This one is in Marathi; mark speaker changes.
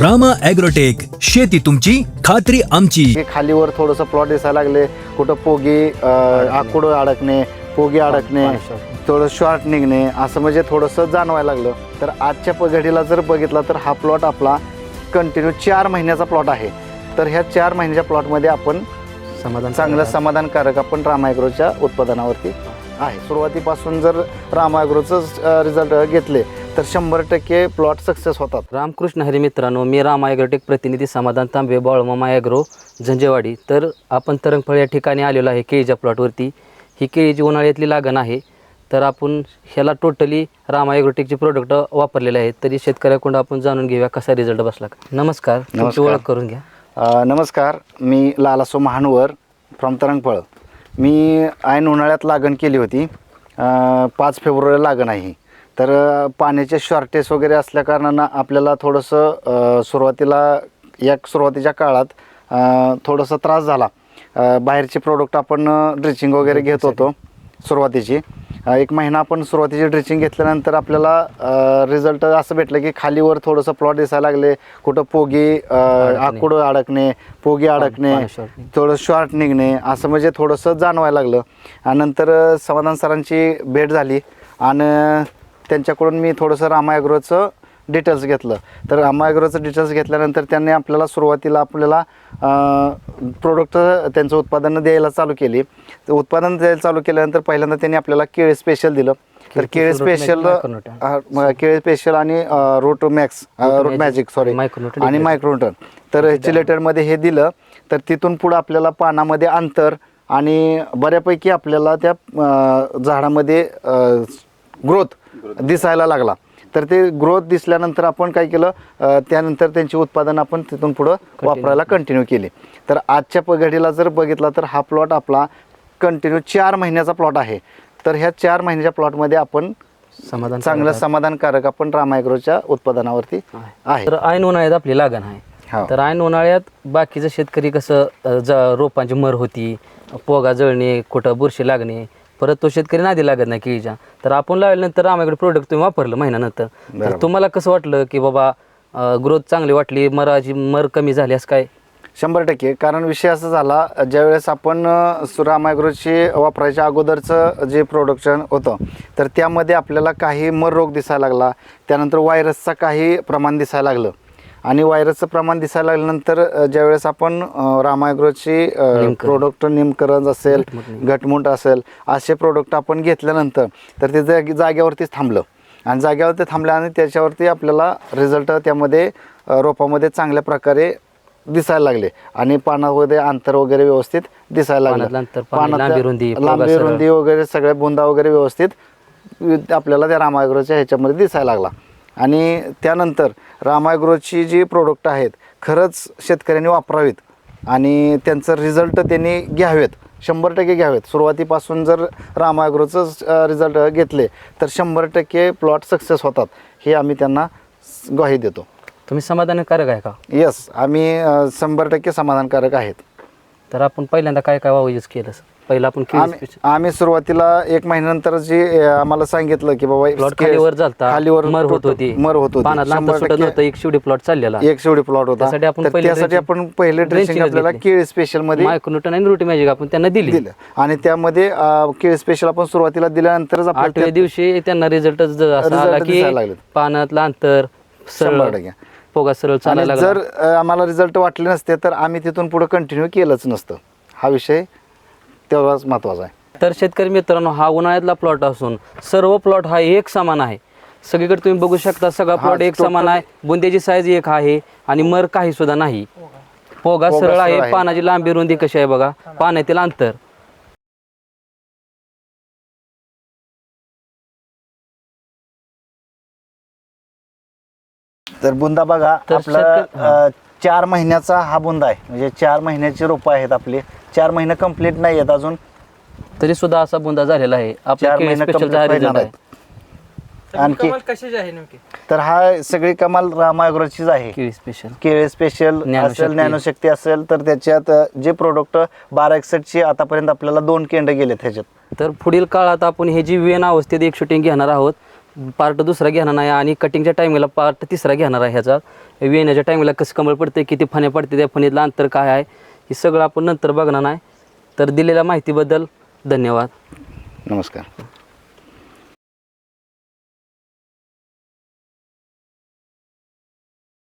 Speaker 1: रामा ॲग्रोटेक शेती तुमची खात्री आमची.
Speaker 2: की खालीवर थोडंसं प्लॉट दिसायला लागले. कुठं पोगी आकुड अडकणे. पोगी अडकणे थोडं शॉर्ट निघणे असं म्हणजे थोडंसं जाणवायला लागलं. तर आजच्या प- घडीला जर बघितला तर हा प्लॉट आपला कंटिन्यू चार महिन्याचा प्लॉट आहे. तर ह्या चार महिन्याच्या प्लॉटमध्ये आपण
Speaker 3: समाधान
Speaker 2: चांगलं समाधानकारक आपण रामायग्रोच्या उत्पादनावरती आहे. सुरुवातीपासून जर रामायग्रोचं रिझल्ट घेतले तर शंभर टक्के प्लॉट सक्सेस होतात.
Speaker 3: रामकृष्ण हरी मित्रांनो मी राम ॲग्रोटेक प्रतिनिधी समाधान तांबे बाळमामा ॲग्रो झंजेवाडी तर आपण तरंगफळ या ठिकाणी आलेलो आहे केळीच्या प्लॉटवरती ही केळीची उन्हाळ्यातली लागण आहे. तर आपण ह्याला टोटली राम ॲग्रोटेकचे प्रोडक्ट वापरलेले आहेत. तरी शेतकऱ्याकडून आपण जाणून घेऊया कसा रिझल्ट बसला. का. नमस्कार. तुमची. ओळख करून घ्या.
Speaker 2: नमस्कार. मी लालासो महानवर फ्रॉम तरंगफळ. मी ऐन उन्हाळ्यात लागण केली होती. पाच फेब्रुवारी लागण आहे. तर पाण्याचे शॉर्टेज वगैरे असल्या कारणानं आपल्याला थोडंसं सुरुवातीला या सुरुवातीच्या काळात थोडंसं त्रास झाला. बाहेरचे प्रोडक्ट आपण ड्रिचिंग वगैरे घेत होतो सुरुवातीची. एक महिना आपण सुरुवातीची ड्रिचिंग घेतल्यानंतर आपल्याला रिझल्ट असं भेटलं की खालीवर थोडंसं प्लॉट दिसायला लागले. कुठं पोगी आकुड अडकणे. पोगी अडकणे. थोडं शॉर्ट निघणे असं म्हणजे थोडंसं जाणवायला लागलं. आणि नंतर समाधान सरांची भेट झाली. आणि त्यांच्याकडून मी थोडंसं रामायग्रोचं डिटेल्स घेतलं. तर रामायग्रोचं डिटेल्स घेतल्यानंतर त्यांनी आपल्याला सुरुवातीला आपल्याला प्रोडक्ट त्यांचं उत्पादन द्यायला चालू केली. तर उत्पादन द्यायला चालू केल्यानंतर पहिल्यांदा त्यांनी आपल्याला केळी स्पेशल दिलं. तर केळी स्पेशल. केळी स्पेशल आणि root max root magic sorry आणि
Speaker 3: दिलं.
Speaker 2: मायक्रोन्टन तर चिलेटेडमध्ये हे दिलं. तर तिथून पुढं आपल्याला पानामध्ये अंतर आणि बऱ्यापैकी आपल्याला त्या झाडामध्ये ग्रोथ दिसायला लागला. तर ते ग्रोथ दिसल्यानंतर आपण काय केलं? त्यानंतर त्यांची उत्पादन आपण तिथून पुढं वापरायला कंटिन्यू केली. तर आजच्या प- घडीला जर बघितला तर हा प्लॉट आपला कंटिन्यू चार महिन्याचा प्लॉट आहे. तर ह्या चार महिन्याच्या प्लॉटमध्ये आपण
Speaker 3: समाधान
Speaker 2: चांगलं समाधानकारक आपण रामायग्रोच्या उत्पादनावरती आहे.
Speaker 3: तर ऐन उन्हाळ्यात आपली लागण आहे.
Speaker 2: हो.
Speaker 3: तर ऐन उन्हाळ्यात बाकीचं शेतकरी कसं रोपांची मर होती पोगा जळणे कुठं बुरशी लागणे परत तो शेतकरी नादी लागत नाही केळीच्या. तर आपण लावल्यानंतर आम्हाकडे प्रोडक्ट तुम्ही वापरलं महिन्यानंतर. तर. तुम्हाला कसं वाटलं की बाबा ग्रोथ चांगली वाटली मराची मर कमी झाली असं काय?
Speaker 2: शंभर टक्के. कारण विषय असा झाला ज्यावेळेस आपण सुरामायग्रोची वापरायच्या अगोदरचं जे प्रोडक्शन होतं तर त्यामध्ये आपल्याला काही मर रोग दिसायला लागला. त्यानंतर व्हायरसचा काही प्रमाण दिसायला लागलं. आणि व्हायरसचं प्रमाण दिसायला लागल्यानंतर ज्यावेळेस आपण रामायग्रोची. प्रोडक्ट निमकरंज असेल
Speaker 3: घटमुट
Speaker 2: असेल असे प्रोडक्ट आपण घेतल्यानंतर तर ते जागी जाग्यावरतीच थांबलं. आणि जाग्यावरती थांबलं आणि त्याच्यावरती आपल्याला रिझल्ट त्यामध्ये रोपामध्ये चांगल्या प्रकारे दिसायला लागले. आणि पानामध्ये अंतर वगैरे व्यवस्थित दिसायला लागलं.
Speaker 3: लांबी, रुंदी,
Speaker 2: वगैरे सगळ्या बुंदा वगैरे व्यवस्थित आपल्याला त्या रामायग्रोच्या ह्याच्यामध्ये दिसायला लागला. आणि त्यानंतर रामायग्रोची जी प्रोडक्ट आहेत खरंच शेतकऱ्यांनी वापरावीत आणि त्यांचं रिझल्ट त्यांनी घ्यावेत. शंभर टक्के घ्यावेत. सुरुवातीपासून जर रामायग्रोचं रिझल्ट घेतले तर शंभर टक्के प्लॉट सक्सेस होतात हे आम्ही त्यांना ग्वाही देतो.
Speaker 3: तुम्ही समाधानकारक आहे का?
Speaker 2: येस आम्ही शंभर टक्के समाधानकारक आहेत.
Speaker 3: तर आपण पहिल्यांदा काय काय यूज केलं पहिलं आपण केळी
Speaker 2: आम्ही आम्ही सुरुवातीला एक महिन्यानंतर जी अ, आम्हाला सांगितलं की बाबा
Speaker 3: प्लॉट खालीवर झालता
Speaker 2: खालीवर
Speaker 3: मर होत होती.
Speaker 2: मर होत होती.
Speaker 3: पानात
Speaker 2: शंभर
Speaker 3: सुटत
Speaker 2: टक्के
Speaker 3: नव्हतं एक शेवटी प्लॉट चाललेला.
Speaker 2: एक शेवटी प्लॉट होता.
Speaker 3: त्यासाठी आपण
Speaker 2: तर
Speaker 3: पहिले
Speaker 2: त्यासाठी
Speaker 3: drenching-
Speaker 2: आपण पहिले ड्रेसिंग
Speaker 3: drenching
Speaker 2: आपल्याला
Speaker 3: घेतली.
Speaker 2: केळी स्पेशलमध्ये
Speaker 3: मायक्रोन्यूटन आणि रुटी मॅजिक आपण त्यांना दिली.
Speaker 2: दिलं. आणि त्यामध्ये अ, केळी स्पेशल आपण सुरुवातीला दिल्यानंतरच आपण
Speaker 3: आठव्या दिवशी त्यांना रिझल्ट असा
Speaker 2: Result
Speaker 3: आला की
Speaker 2: दिसायला.
Speaker 3: पानातलं अंतर
Speaker 2: शंभर टक्के.
Speaker 3: पोगा सरळ
Speaker 2: आणि
Speaker 3: चालायला
Speaker 2: जर अ, आम्हाला रिझल्ट वाटले नसते तर आम्ही तिथून पुढे कंटिन्यू केलंच नसतं. हा विषय तेवढाच महत्त्वाचा आहे.
Speaker 3: तर शेतकरी मित्रांनो हा उन्हाळ्यातला प्लॉट असून सर्व प्लॉट हा एक समान आहे. सगळीकडे तुम्ही बघू शकता सगळा
Speaker 2: हा,
Speaker 3: प्लॉट एक
Speaker 2: total-
Speaker 3: समान आहे. बुंद्याची साईज एक आहे आणि मर काही सुद्धा नाही. पोगा
Speaker 2: पोगा
Speaker 3: सरळ
Speaker 2: सरळ
Speaker 3: आहे
Speaker 2: आहे.
Speaker 3: पानाची लांबी रुंदी कशी आहे बघा. पाण्यातील अंतर.
Speaker 2: तर बुंदा बघा
Speaker 3: तर
Speaker 2: आपला अ, चार महिन्याचा हा बुंदा आहे. म्हणजे चार महिन्याची रोपं आहेत आपली. चार महिने कंप्लीट नाही आहेत अजून.
Speaker 3: तरी सुद्धा असा बुंदा झालेला आहे. आपल्या
Speaker 2: चार
Speaker 3: केळी
Speaker 2: महिने
Speaker 3: स्पेशलचा
Speaker 2: complete
Speaker 3: रिझल्ट
Speaker 2: होणार
Speaker 3: आहे
Speaker 2: आहेत. आणखी
Speaker 4: कमाल कशाची आहे नेमकी?
Speaker 2: तर हा सगळी कमाल रामायग्रोचीच आहे.
Speaker 3: केळी स्पेशल
Speaker 2: केळे स्पेशल
Speaker 3: ज्ञानशक्ती.
Speaker 2: असेल ज्ञानशक्ती असेल तर त्याच्यात अ, जे प्रोडक्ट बारा एकसष्टची आतापर्यंत आपल्याला दोन केंड गेले त्याच्यात
Speaker 3: तर पुढील काळात आपण हे जी वेन अवस्थेत एक शूटिंग घेणार आहोत पार्ट दुसरा घेणार नाही आणि कटिंगच्या टायमिंगला पार्ट तिसरा घेणार आहे ह्याचा. वेण्याच्या टायमिंगला कसं कमळ पडते किती फण्या पडते त्या फणीतलं अंतर काय आहे हे सगळं आपण नंतर बघणार नाही तर दिलेल्या माहितीबद्दल धन्यवाद.
Speaker 2: नमस्कार.